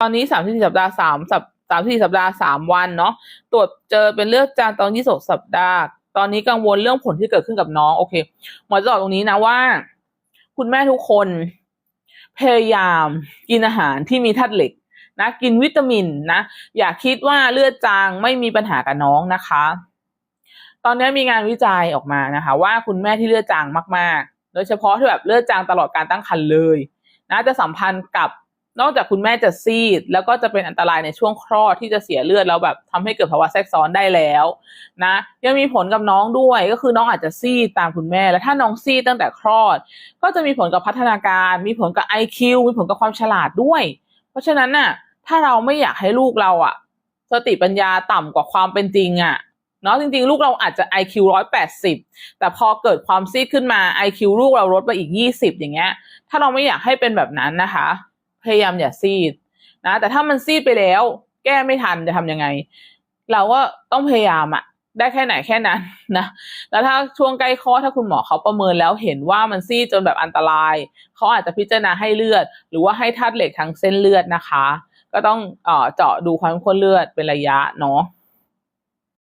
ตอนนี้สามที่สัปดาห์สามสัปสามที่สัปดาห์สามวันเนาะตรวจเจอเป็นเลือดจางตอนยี่สิบสัปดาห์ ตอนนี้กังวลเรื่องผลที่เกิดขึ้นกับน้อง โอเคหมอจะบอกตรงนี้นะว่า คุณแม่ทุกคน พยายามกินอาหารที่มีธาตุเหล็กนะกินวิตามินนะอย่าคิดว่าเลือดจางไม่มีปัญหากับน้องนะคะ ตอนนี้มีงานวิจัยออกมานะคะ ว่าคุณแม่ที่เลือดจางมากๆ โดยเฉพาะที่แบบเลือดจางตลอดการตั้งครรภ์เลยนะจะสัมพันธ์กับ นอกจากคุณแม่จะซีด แล้วก็จะเป็นอันตรายในช่วงคลอดที่จะเสียเลือดแล้วแบบทำให้เกิดภาวะแทรกซ้อนได้แล้วนะยังมีผลกับน้องด้วยก็คือน้องอาจจะซีดตามคุณแม่ แล้วถ้าน้องซีดตั้งแต่คลอด ก็จะมีผลกับพัฒนาการ มีผลกับ IQ มีผลกับความฉลาดด้วย เพราะฉะนั้นน่ะถ้าเราไม่อยากให้ลูกเราอะสติปัญญาต่ำกว่าความเป็นจริงอะเนาะจริงๆ ลูกเราอาจจะ IQ ร้อยแปดสิบแต่พอเกิดความซีดขึ้นมา IQ ลูกเราลดไปอีกยี่สิบอย่างเงี้ย ถ้าเราไม่อยากให้เป็นแบบนั้นนะคะ พยายามอย่าซีดนะแต่ถ้ามันซีดไปแล้ว แก้ไม่ทันจะทำยังไง เราก็ต้องพยายามอะได้แค่ไหนแค่นั้นนะแล้วถ้าช่วงใกล้คลอดถ้าคุณหมอเขาประเมินแล้วเห็นว่ามันซีดจนแบบอันตราย เขาอาจจะพิจารณาให้เลือด หรือว่าให้ธาตุเหล็กทางเส้นเลือดนะคะ ก็ต้องเอ่อเจาะดูความข้นเลือดเป็นระยะเนาะ